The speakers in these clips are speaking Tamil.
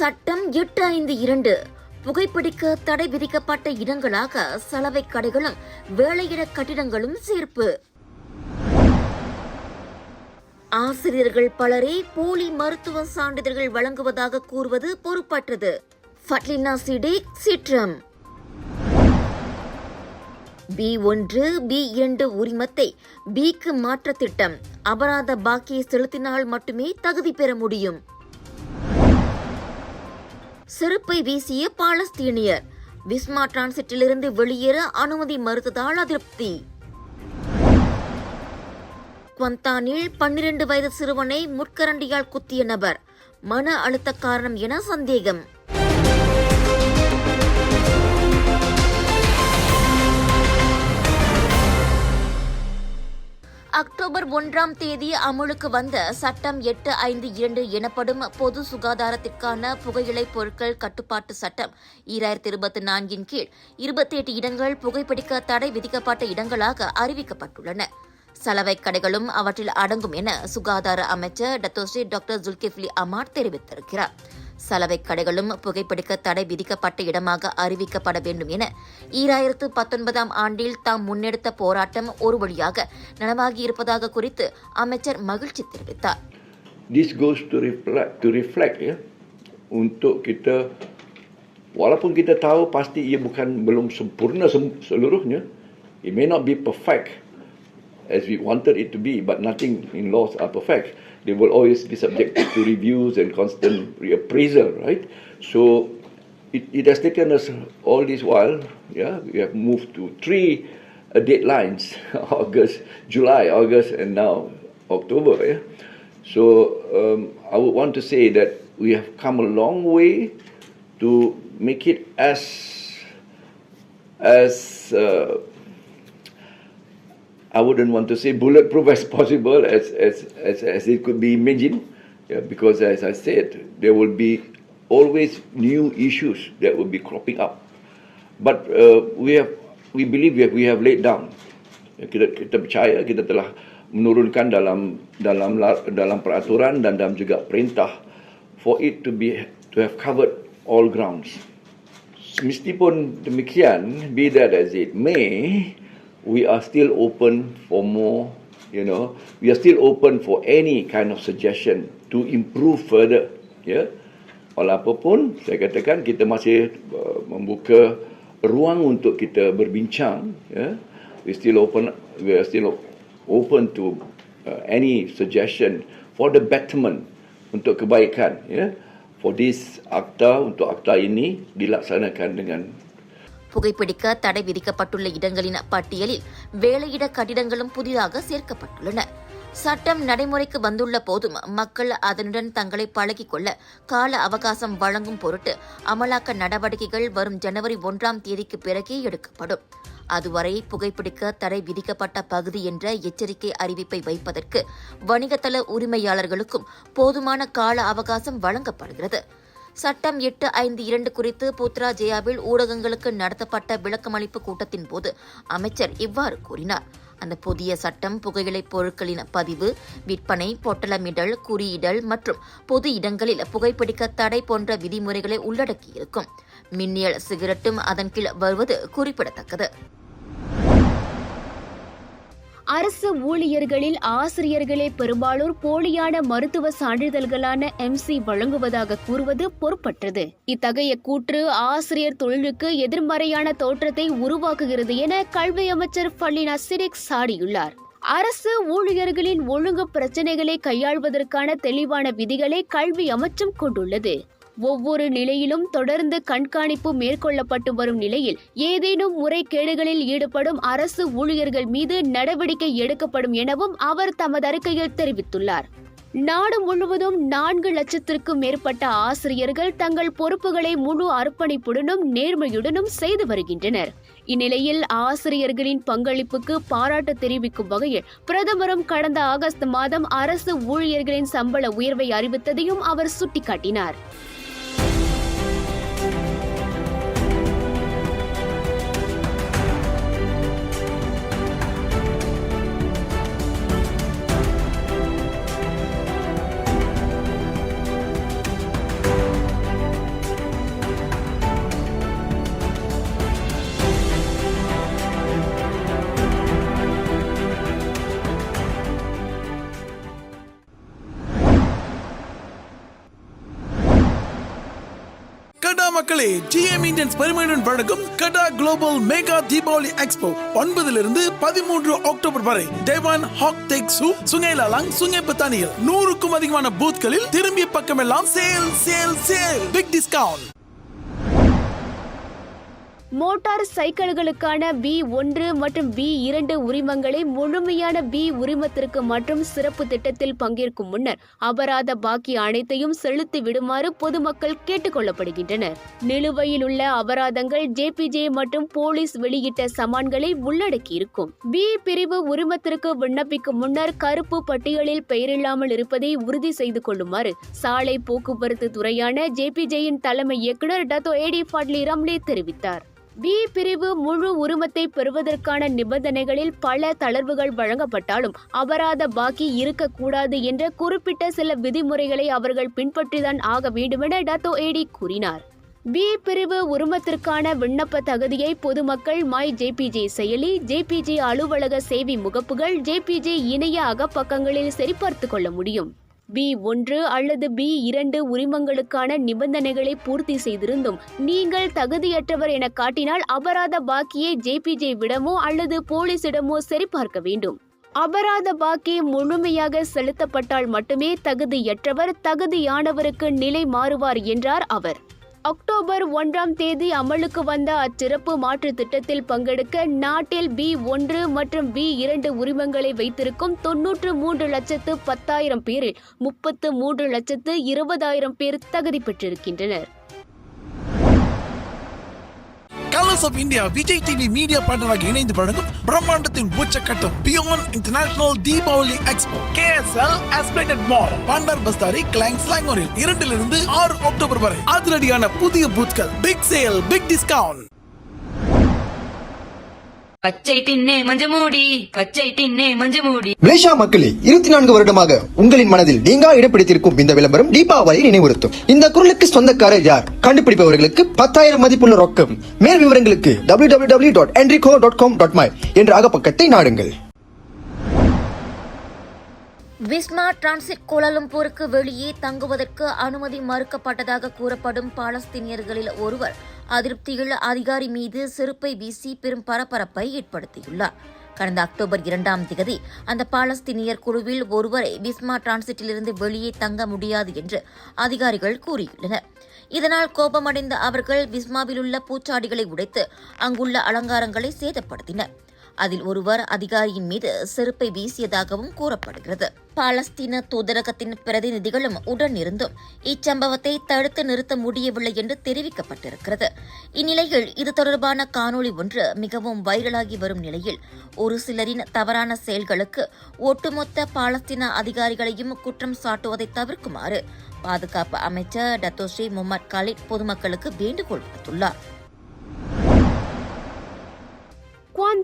சட்டம் எட்டு ஐந்து இரண்டு. புகைப்பிடிக்க தடை விதிக்கப்பட்ட இடங்களாக சலவை கடைகளும் வேலையிட கட்டிடங்களும் சேர்ப்பு. ஆசிரியர்கள் பலரே போலி மருத்துவ சான்றிதழ்கள் வழங்குவதாக கூறுவது பொறுப்பற்றது. ஃபட்லினா சிடி சீற்றம். பி ஒன்று பி இரண்டு உரிமத்தை பிக்கு மாற்ற திட்டம். அபராத பாக்கியை செலுத்தினால் மட்டுமே தகுதி பெற முடியும். செருப்பை வீசிய பாலஸ்தீனியர். விஸ்மா டிரான்சிட்டிலிருந்து வெளியேற அனுமதி மறுத்ததால் அதிருப்தி. குவந்தானில் பன்னிரண்டு வயது சிறுவனை முட்கரண்டியால் குத்திய நபர். மன அழுத்த காரணம் என சந்தேகம். அக்டோபர் ஒன்றாம் தேதி அமுலுக்கு வந்த சட்டம் எட்டு ஐந்து இரண்டு எனப்படும் பொது சுகாதாரத்திற்கான புகையிலை பொருட்கள் கட்டுப்பாட்டு சட்டம் ஈராயிரத்தி இருபத்தி நான்கின் கீழ் இருபத்தி எட்டு இடங்கள் புகைப்பிடிக்க தடை விதிக்கப்பட்ட இடங்களாக அறிவிக்கப்பட்டுள்ளன. சலவை கடைகளும் அவற்றில் அடங்கும் என சுகாதார அமைச்சர் டத்தோஸ்ரீ டாக்டர் ஜுல்கிஃப்லி அமார் தெரிவித்திருக்கிறார். சலவை கடைகளும் புகைப்பிடிக்க தடை விதிக்கப்பட்ட இடமாக அறிவிக்கப்பட வேண்டும் என ஈராயிரத்து பத்தொன்பதாம் ஆண்டில் தாம் முன்னெடுத்த போராட்டம் ஒரு வழியாக நனவாகியிருப்பதாக குறித்து அமைச்சர் மகிழ்ச்சி தெரிவித்தார் this goes to reflect to reflect ya untuk kita walaupun kita tahu pasti ia bukan belum sempurna sem- seluruhnya it may not be perfect as we wanted it to be but nothing in laws are perfect they will always be subjected to reviews and constant reappraisal right? So it, it has taken us all this while yeah? We have moved to three uh, deadlines august july august and now october yeah? So um, I would want to say that we have come a long way to make it as as uh, I wouldn't want to say bulletproof as possible as as as, as it could be imagined, yeah, because as I said, there will be always new issues that will be cropping up. But uh, we have we believe we have, we have laid down. Kita kita percaya kita telah menurunkan dalam dalam la- dalam peraturan dan dalam juga perintah for it to be to have covered all grounds. Meskipun demikian, be that as it may, we are still open for more, you know, we are still open for any kind of suggestion to improve further, ya. Walaupun saya katakan kita masih uh, membuka ruang untuk kita berbincang, ya. We still open, we are still open to uh, any suggestion for the betterment untuk kebaikan, ya. For this akta untuk akta ini dilaksanakan dengan புகைப்பிடிக்க தடை விதிக்கப்பட்டுள்ள இடங்களின் பட்டியலில் வேலையிட கட்டிடங்களும் புதிதாக சேர்க்கப்பட்டுள்ளன. சட்டம் நடைமுறைக்கு வந்துள்ள போதும் மக்கள் அதனுடன் தங்களை பழகிக் கொள்ள கால அவகாசம் வழங்கும் பொருட்டு அமலாக்க நடவடிக்கைகள் வரும் ஜனவரி ஒன்றாம் தேதிக்கு பிறகே எடுக்கப்படும். அதுவரை புகைப்பிடிக்க தடை விதிக்கப்பட்ட பகுதி என்ற எச்சரிக்கை அறிவிப்பை வைப்பதற்கு வணிகத்தள உரிமையாளர்களுக்கும் போதுமான கால அவகாசம் வழங்கப்படுகிறது. சட்டம் எட்டு ஐந்து இரண்டு குறித்து புத்ரா ஜெயாவில் ஊடகங்களுக்கு நடத்தப்பட்ட விளக்கமளிப்பு கூட்டத்தின் போது அமைச்சர் இவ்வாறு கூறினார். அந்த புதிய சட்டம் புகையிலைப் பொருட்களின் பதிவு விற்பனை பொட்டலமிடல் குறியிடல் மற்றும் பொது இடங்களில் புகைப்பிடிக்க தடை போன்ற விதிமுறைகளை உள்ளடக்கியிருக்கும். மின்னியல் சிகரெட்டும் அதன் கீழ் வருவது குறிப்பிடத்தக்கது. அரசு ஊழியர்களில் ஆசிரியர்களே பெரும்பாலோர் போலியான மருத்துவ சான்றிதழ்களான எம்சி வழங்குவதாக கூறுவது பொறுப்பற்றது. இத்தகைய கூற்று ஆசிரியர் தொழிலுக்கு எதிர்மறையான தோற்றத்தை உருவாக்குகிறது என கல்வி அமைச்சர் பள்ளினா சிரிக் சாடியுள்ளார். அரசு ஊழியர்களின் ஒழுங்கு பிரச்சனைகளை கையாள்வதற்கான தெளிவான விதிகளை கல்வி அமைச்சம் கொண்டுள்ளது. ஒவ்வொரு நிலையிலும் தொடர்ந்து கண்காணிப்பு மேற்கொள்ளப்பட்டு வரும் நிலையில் ஏதேனும் முறைகேடுகளில் ஈடுபடும் அரசு ஊழியர்கள் மீது நடவடிக்கை எடுக்கப்படும் எனவும் அவர் தமது அறிக்கையில் தெரிவித்துள்ளார். நாடு முழுவதும் நான்கு லட்சத்திற்கும் மேற்பட்ட ஆசிரியர்கள் தங்கள் பொறுப்புகளை முழு அர்ப்பணிப்புடனும் நேர்மையுடனும் செய்து வருகின்றனர். இந்நிலையில் ஆசிரியர்களின் பங்களிப்புக்கு பாராட்டு தெரிவிக்கும் வகையில் பிரதமரும் கடந்த ஆகஸ்ட் மாதம் அரசு ஊழியர்களின் சம்பள உயர்வை அறிவித்ததையும் அவர் சுட்டிக்காட்டினார். மக்களே ஜிஎம் இந்தியன்ஸ் பெருமையுடன் வழங்கும் கடா குளோபல் மெகா தீபாவளி எக்ஸ்போ ஒன்பதிலிருந்து பதிமூன்று அக்டோபர் வரை. டேவான் ஹாக் டேக் சூ சுங்கேலாலாங் சுங்கே பத்தானியில் நூறுக்கும் அதிகமான பூத்களில் திரும்பிய பக்கமெல்லாம் sale sale sale big discount motor சைக்கிள்களுக்கான B ஒன்று மற்றும் பி இரண்டு உரிமங்களை முழுமையான பி உரிமத்திற்கு மற்றும் சிறப்பு திட்டத்தில் பங்கேற்கும் முன்னர் அபராத பாக்கி அனைத்தையும் செலுத்தி விடுமாறு பொதுமக்கள் கேட்டுக்கொள்ளப்படுகின்றனர் நிலுவையில் உள்ள அபராதங்கள் ஜேபிஜே மற்றும் போலீஸ் வெளியிட்ட சமான்களை உள்ளடக்கியிருக்கும். பி பிரிவு உரிமத்திற்கு விண்ணப்பிக்கும் முன்னர் கருப்பு பட்டியலில் பெயரில்லாமல் இருப்பதை உறுதி செய்து கொள்ளுமாறு சாலை போக்குவரத்து துறையான ஜேபிஜேயின் தலைமை இயக்குநர் டத்தோ ஏடி ஃபாட்லி ரம்லே தெரிவித்தார். பி பிரிவு முழு உரிமத்தை பெறுவதற்கான நிபந்தனைகளில் பல தளர்வுகள் வழங்கப்பட்டாலும் அபராத பாக்கி இருக்கக்கூடாது என்ற குறிப்பிட்ட சில விதிமுறைகளை அவர்கள் பின்பற்றிதான் ஆக வேண்டுமென டத்தோ ஏடி கூறினார். பி பிரிவு உரிமத்திற்கான விண்ணப்ப தகுதியை பொதுமக்கள் மை ஜேபிஜே செயலி ஜேபிஜே அலுவலக சேவை முகப்புகள் ஜேபிஜே இணைய அகப்பக்கங்களில் சரிபார்த்து கொள்ள முடியும். பி ஒன்று அல்லது பி இரண்டு உரிமங்களுக்கான நிபந்தனைகளை பூர்த்தி செய்திருந்தும் நீங்கள் தகுதியற்றவர் என காட்டினால் அபராத பாக்கியை ஜேபிஜே விடமோ அல்லது போலீசிடமோ சரிபார்க்க வேண்டும். அபராத பாக்கி முழுமையாக செலுத்தப்பட்டால் மட்டுமே தகுதியற்றவர் தகுதியானவருக்கு நிலை மாறுவார் என்றார் அவர். அக்டோபர் ஒன்றாம் தேதி அமலுக்கு வந்த அச்சிறப்பு மாற்று திட்டத்தில் பங்கெடுக்க நாட்டில் பி ஒன்று மற்றும் பி இரண்டு உரிமங்களை வைத்திருக்கும் தொன்னூற்று மூன்று லட்சத்து பத்தாயிரம் பேரில் முப்பத்து மூன்று லட்சத்து இருபதாயிரம் பேர் தகுதி பெற்றிருக்கின்றனர். Colors of India Vijay TV media பார்ட்னராக இணைந்து வழங்கும் பிரம்மாண்டத்தின் உச்சக்கட்டம் beyond international Deepavali expo KSL aspirated mall Bandar Bestari Klang ஸ்லாங்கோரில் இரண்டிலிருந்து ஆறு அக்டோபர் வரை. அதிரடியான புதிய பூத்கள் பிக் சேல் பிக் டிஸ்கவுண்ட் பச்சை தின்னே மஞ்சமூடி பச்சை தின்னே மஞ்சமூடி மலேசியா மக்களே இருபத்தி நான்கு வருடமாக உங்களின் மனதில் நீங்கா இடம் பிடித்திருக்கும் இந்த விளம்பரம் தீபாவளி நினைவுறுத்தும். இந்த குரலுக்கு சொந்தக்காரர் யார்? கண்டுபிடிப்பவர்களுக்கு பத்தாயிரம் மதிப்புள்ள ரொக்கம். மேல் விவரங்களுக்கு W W W dot Enrico dot com dot my என்ற அகப்பக்கத்தை நாடுங்கள். விஸ்மா டிரான்சிட் கோலாலம்பூருக்கு வெளியே தங்குவதற்கு அனுமதி மறுக்கப்பட்டதாக கூறப்படும் பாலஸ்தீனியர்களில் ஒருவர் அதிருப்திகள் அதிகாரி மீது செருப்பை வீசி பெரும் பரபரப்பை ஏற்படுத்தியுள்ளார். கடந்த அக்டோபர் இரண்டாம் திகதி அந்த பாலஸ்தீனியர் குழுவில் ஒருவரை பிஸ்மா டிரான்சிட்டிலிருந்து வெளியே தங்க முடியாது என்று அதிகாரிகள் கூறியுள்ளனர். இதனால் கோபமடைந்த அவர்கள் பிஸ்மாவிலுள்ள உள்ள பூச்சாடிகளை உடைத்து அங்குள்ள அலங்காரங்களை சேதப்படுத்தினர். அதில் ஒருவர் அதிகாரியின் மீது செருப்பை வீசியதாகவும் கூறப்படுகிறது. பாலஸ்தீன தூதரகத்தின் பிரதிநிதிகளும் உடனிருந்தும் இச்சம்பவத்தை தடுத்து நிறுத்த முடியவில்லை என்று தெரிவிக்கப்பட்டிருக்கிறது. இந்நிலையில் இது தொடர்பான காணொளி ஒன்று மிகவும் வைரலாகி வரும் நிலையில் ஒரு சிலரின் தவறான செயல்களுக்கு ஒட்டுமொத்த பாலஸ்தீன அதிகாரிகளையும் குற்றம் சாட்டுவதை தவிர்க்குமாறு பாதுகாப்பு அமைச்சர் டத்தோஸ்ரீ முகமது காலிட் பொதுமக்களுக்கு வேண்டுகோள் விடுத்துள்ளார்.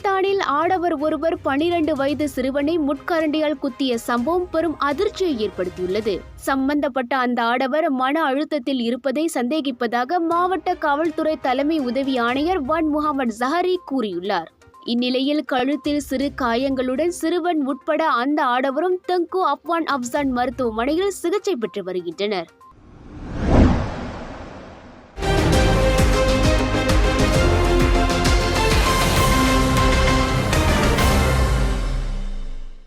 குவாந்தானில் ஆடவர் ஒருவர் பனிரெண்டு வயது சிறுவனை முட்கரண்டியால் குத்திய சம்பவம் பெரும் அதிர்ச்சியை ஏற்படுத்தியுள்ளது. சம்பந்தப்பட்ட அந்த ஆடவர் மன அழுத்தத்தில் இருப்பதை சந்தேகிப்பதாக மாவட்ட காவல்துறை தலைமை உதவி ஆணையர் வன் முகமது ஜஹரி கூறியுள்ளார். இந்நிலையில் கழுத்தில் சிறு காயங்களுடன் சிறுவன் உட்பட அந்த ஆடவரும் தங்கு அப்வான் அப்சான் மருத்துவமனையில் சிகிச்சை பெற்று வருகின்றனர்.